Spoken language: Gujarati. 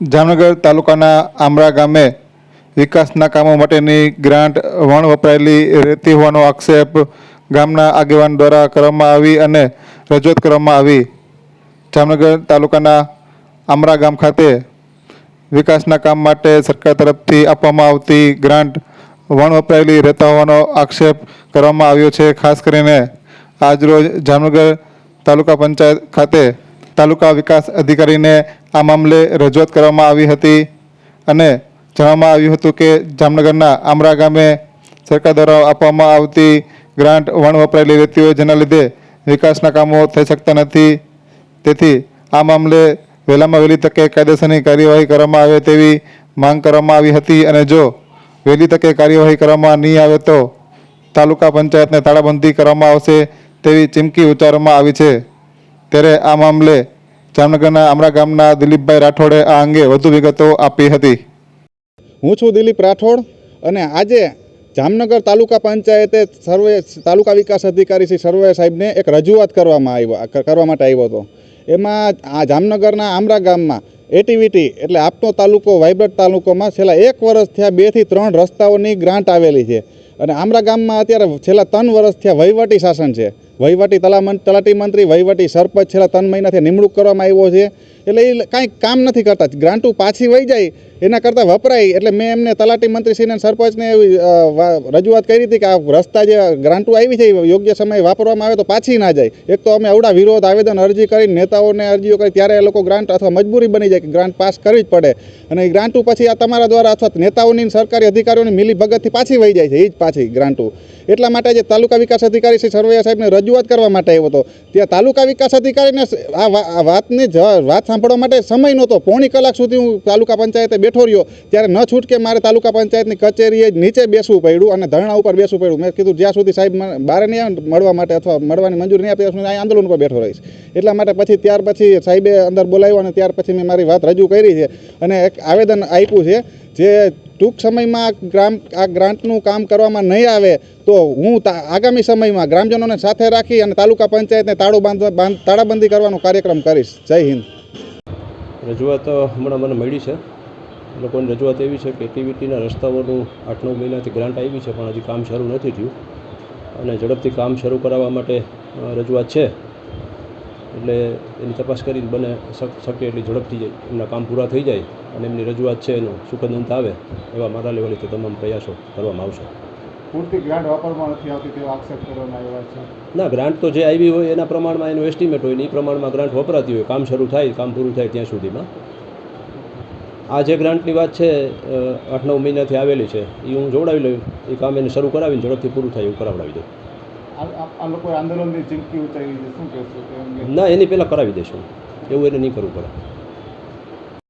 જામનગર તાલુકાના આમરા ગામે વિકાસના કામો માટેની ગ્રાન્ટ વણ વપરાયેલી રહેતી હોવાનો આક્ષેપ ગામના આગેવાન દ્વારા કરવામાં આવી અને રજૂઆત કરવામાં આવી. જામનગર તાલુકાના આમરા ગામ ખાતે વિકાસના કામ માટે સરકાર તરફથી આપવામાં આવતી ગ્રાન્ટ વણ વપરાયેલી રહેતા હોવાનો આક્ષેપ કરવામાં આવ્યો છે. ખાસ કરીને આજરોજ જામનગર તાલુકા પંચાયત ખાતે તાલુકા વિકાસ અધિકારીને આ મામલે રજૂઆત કરવામાં આવી હતી અને જણાવવામાં આવ્યું હતું કે જામનગરના આમરા ગામે સરકાર દ્વારા આપવામાં આવતી ગ્રાન્ટ વણ વપરાયેલી રહેતી હોય જેના લીધે વિકાસના કામો થઈ શકતા નથી. તેથી આ મામલે વહેલામાં વહેલી તકે કાયદેસરની કાર્યવાહી કરવામાં આવે તેવી માંગ કરવામાં આવી હતી અને જો વહેલી તકે કાર્યવાહી કરવામાં નહીં આવે તો તાલુકા પંચાયતને તાળાબંધી કરવામાં આવશે તેવી ચીમકી ઉચ્ચારવામાં આવી છે. ત્યારે આ મામલે જામનગરના આમરા ગામના દિલીપભાઈ રાઠોડે આ અંગે વધુ વિગતો આપી હતી. હું છું દિલીપ રાઠોડ અને આજે જામનગર તાલુકા પંચાયતે સર્વે તાલુકા વિકાસ અધિકારી શ્રી સર્વે સાહેબને એક રજૂઆત કરવામાં આવ્યો કરવા માટે આવ્યો હતો. એમાં આ જામનગરના આમરા ગામમાં એટીવીટી એટલે આપનો તાલુકો વાઇબ્રન્ટ તાલુકોમાં છેલ્લા એક વર્ષ થયા બેથી ત્રણ રસ્તાઓની ગ્રાન્ટ આવેલી છે. અને આમરા ગામમાં અત્યારે છેલ્લા ત્રણ વર્ષ થયા વહીવટી શાસન છે. વહીવટી તલામન તલાટી મંત્રી, વહીવટી સરપંચ છેલ્લા ત્રણ મહિનાથી નિમણૂક કરવામાં આવ્યો છે. એટલે એ કાંઈ કામ નથી કરતા. ગ્રાન્ટો પાછી વહી જાય, એના કરતાં વપરાય. એટલે મેં એમને તલાટી મંત્રીશ્રીને સરપંચને એવી રજૂઆત કરી હતી કે આ રસ્તા જે ગ્રાન્ટો આવી છે યોગ્ય સમયે વાપરવામાં આવે તો પાછી ના જાય. એક તો અમે અવડા વિરોધ આવેદન અરજી કરી, નેતાઓને અરજીઓ કરી, ત્યારે એ લોકો ગ્રાન્ટ અથવા મજબૂરી બની જાય કે ગ્રાન્ટ પાસ કરવી જ પડે. અને એ ગ્રાન્ટો પછી આ તમારા દ્વારા અથવા નેતાઓની સરકારી અધિકારીઓની મિલી ભગતથી પાછી વહી જાય છે એ જ પાછી ગ્રાન્ટો. એટલા માટે જે તાલુકા વિકાસ અધિકારી શ્રી સરવૈયા સાહેબને રજૂઆત કરવા માટે આવ્યો હતો. ત્યાં તાલુકા વિકાસ અધિકારીને આ વાતની વાત સાંભળવા માટે સમય નહોતો. પોણી કલાક સુધી હું તાલુકા પંચાયતે બેઠો રહ્યો. ત્યારે ન છૂટકે મારે તાલુકા પંચાયતની કચેરીએ નીચે બેસવું પડ્યું અને ધરણા ઉપર બેસવું પડ્યું. મેં કીધું, જ્યાં સુધી સાહેબ બહાર નહીં આવે મળવા માટે અથવા મળવાની મંજૂરી નહીં આપે ત્યાં સુધી આંદોલન ઉપર બેઠો રહીશ. એટલા માટે પછી ત્યાર પછી સાહેબે અંદર બોલાવ્યો અને ત્યાર પછી મેં મારી વાત રજૂ કરી છે. અને એક આવેદન આપ્યું છે, જે ટૂંક સમયમાં ગ્રામ આ ગ્રાન્ટનું કામ કરવામાં નહીં આવે તો હું આગામી સમયમાં ગ્રામજનોને સાથે રાખી અને તાલુકા પંચાયતને તાળું બાંધવા બાંધ- તાળાબંધી કરવાનો કાર્યક્રમ કરીશ. જય હિન્દ. રજૂઆત હમણાં મને મળી છે. લોકોની રજૂઆત એવી છે કે ટીવીટીના રસ્તાઓનું આઠ નવ મહિનાથી ગ્રાન્ટ આવી છે, પણ હજી કામ શરૂ નથી થયું. અને ઝડપથી કામ શરૂ કરાવવા માટે રજૂઆત છે. એટલે એની તપાસ કરીને બને શક- શક્ય એટલી ઝડપથી એમના કામ પૂરા થઈ જાય. અને એમની રજૂઆત છે એનું સુખદ અંત આવે એવા મારા લેવલેથી તમામ પ્રયાસો કરવામાં આવશે. પૂરતી ગ્રાન્ટ વાપરવામાં નથી આવતી તેવા આક્ષેપ કરવામાં આવ્યા છે? ના ગ્રાન્ટ તો જે આવી હોય એના પ્રમાણમાં એનું એસ્ટિમેટ હોય ને એ પ્રમાણમાં ગ્રાન્ટ વપરાતી હોય. કામ શરૂ થાય કામ પૂરું થાય ત્યાં સુધીમાં. આ જે ગ્રાન્ટની વાત છે આઠ નવ મહિનાથી આવેલી છે એ હું જોડાવી લઉં. એ કામ એને શરૂ કરાવીને ઝડપથી પૂરું થાય એવું કરાવડાવી દઉં. આ આંદોલનની ચીમકી ઉચ્ચારી શું કહેશો? ના એની પહેલાં કરાવી દઈશું એવું એને નહીં કરવું પડે.